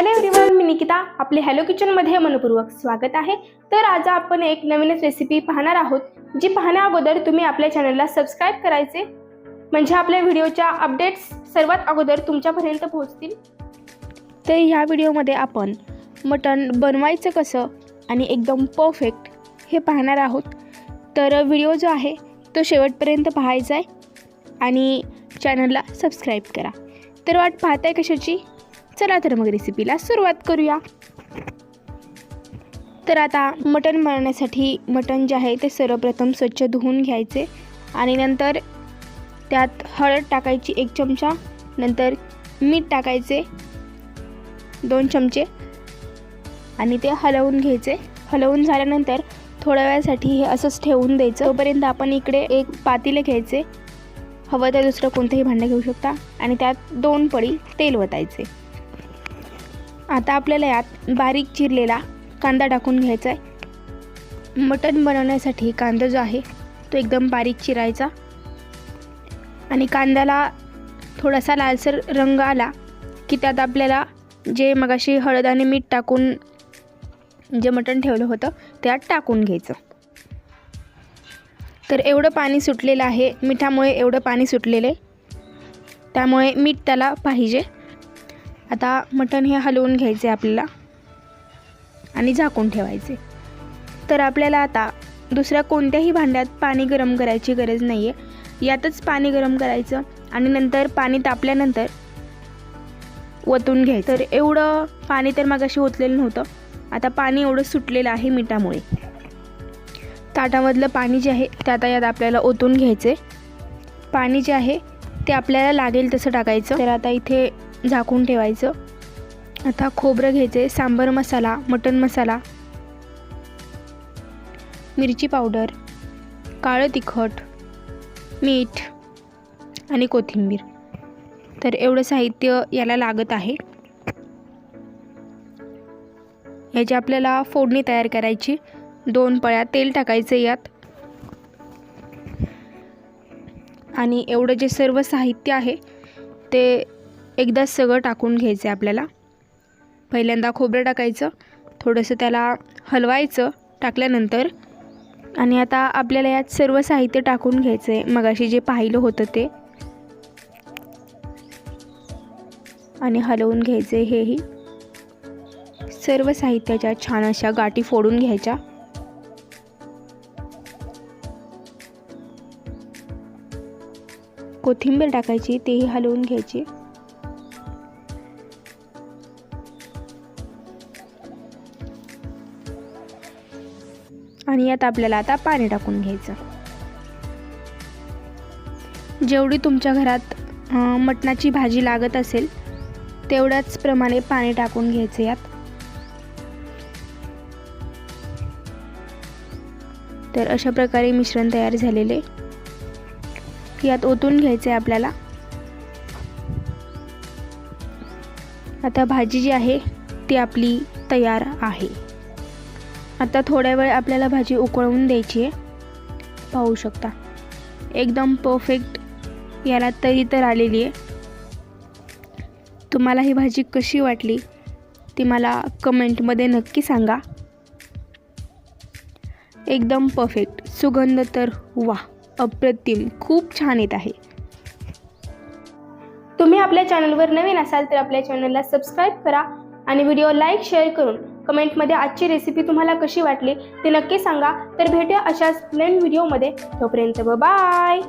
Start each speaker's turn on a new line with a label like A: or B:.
A: Hello everyone मी निकिता. आपले hello किचनमध्ये मनपूर्वक स्वागत आहे. तर आज आपण एक नवीनच रेसिपी पाहणार आहोत जी पाहण्या अगोदर तुम्ही आपल्या चॅनलला सबस्क्राईब करायचे. म्हणजे आपल्या व्हिडिओच्या अपडेट्स सर्वात अगोदर तुमच्यापर्यंत पोहोचतील. तर ह्या व्हिडिओमध्ये आपण मटण बनवायचं कसं आणि एकदम परफेक्ट हे पाहणार आहोत. तर व्हिडिओ जो आहे तो शेवटपर्यंत पाहायचा आहे आणि चॅनलला सबस्क्राईब करा. तर वाट पाहताय कशाची? चला तर मग रेसिपीला सुरुवात करूया. तर आता मटण बनवण्यासाठी मटण जे आहे ते सर्वप्रथम स्वच्छ धुवून घ्यायचे आणि नंतर त्यात हळद टाकायची एक चमचा नंतर मीठ टाकायचे दोन चमचे आणि ते हलवून घ्यायचे. हलवून झाल्यानंतर थोड्या वेळासाठी हे असंच ठेवून द्यायचं. तोपर्यंत आपण इकडे एक पातीले घ्यायचे. हवं तर दुसरं कोणतंही भांडं घेऊ शकता आणि त्यात दोन पडी तेल वतायचे. आता आपल्याला यात बारीक चिरलेला कांदा टाकून घ्यायचा आहे मटण बनवण्यासाठी कांदा जो आहे तो एकदम बारीक चिरायचा. आणि कांद्याला थोडासा लालसर रंग आला की त्यात आपल्याला जे मगाशी हळद आणि मीठ टाकून जे मटण ठेवलं होतं त्यात टाकून घ्यायचं. तर एवढं पाणी सुटलेलं आहे मिठामुळे एवढं पाणी सुटलेलं आहे. त्यामुळे मीठ त्याला पाहिजे. आता मटण हे हलवून घ्यायचे आपल्याला आणि झाकून ठेवायचे. तर आपल्याला आता दुसऱ्या कोणत्याही भांड्यात पाणी गरम करायची गरज नाही आहे यातच पाणी गरम करायचं आणि नंतर पाणी तापल्यानंतर ओतून घ्यायचं. तर एवढं पाणी तर मगाशी ओतलेलं नव्हतं. आता पाणी एवढं सुटलेलं आहे मिठामुळे. ताटामधलं पाणी जे आहे ते आता यात आपल्याला ओतून घ्यायचे पाणी जे आहे ते आपल्याला लागेल तसं टाकायचं. तर आता इथे झाकून ठेवायचं. आता खोबरं घ्यायचे सांबर मसाला मटन मसाला. मिरची पावडर काळं तिखट मीठ आणि कोथिंबीर. तर एवढं साहित्य याला लागत आहे. याची आपल्याला फोडणी तयार करायची. दोन पळ्या तेल टाकायचं यात. आणि एवढं जे सर्व साहित्य आहे ते एकदाच सगळं टाकून घ्यायचं आहे आपल्याला. पहिल्यांदा खोबरं टाकायचं थोडंसं त्याला हलवायचं टाकल्यानंतर आणि आता आपल्याला यात सर्व साहित्य टाकून घ्यायचं आहे मगाशी जे पाहिलं होतं ते. आणि हलवून घ्यायचे हेही. सर्व साहित्याच्या छान अशा गाठी फोडून घ्यायच्या. कोथिंबीर टाकायची तेही हलवून घ्यायची. आणि यात आपल्याला आता पाणी टाकून घ्यायचं. जेवढी तुमच्या घरात मटणाची भाजी लागत असेल तेवढ्याच प्रमाणे पाणी टाकून घ्यायचं यात. तर अशा प्रकारे मिश्रण तयार झालेले. यात ओतून घ्यायचं आहे आपल्याला. आता भाजी जी आहे ती आपली तयार आहे. आता थोड्या वेळ आपल्याला भाजी उकळवून द्यायची आहे. पाहू शकता. एकदम परफेक्ट याला तरी तर आलेली आहे. तुम्हाला ही भाजी कशी वाटली ती मला कमेंटमध्ये नक्की सांगा. एकदम परफेक्ट सुगंध तर वा अप्रतिम. खूप छान येत आहे. तुम्ही आपल्या चॅनलवर नवीन असाल तर आपल्या चॅनलला सबस्क्राईब करा आणि व्हिडिओ लाईक शेअर करून कमेंटमध्ये आजची रेसिपी तुम्हाला कशी वाटली ते नक्की सांगा. तर भेटूया अशाच नवीन व्हिडिओमध्ये तोपर्यंत बाय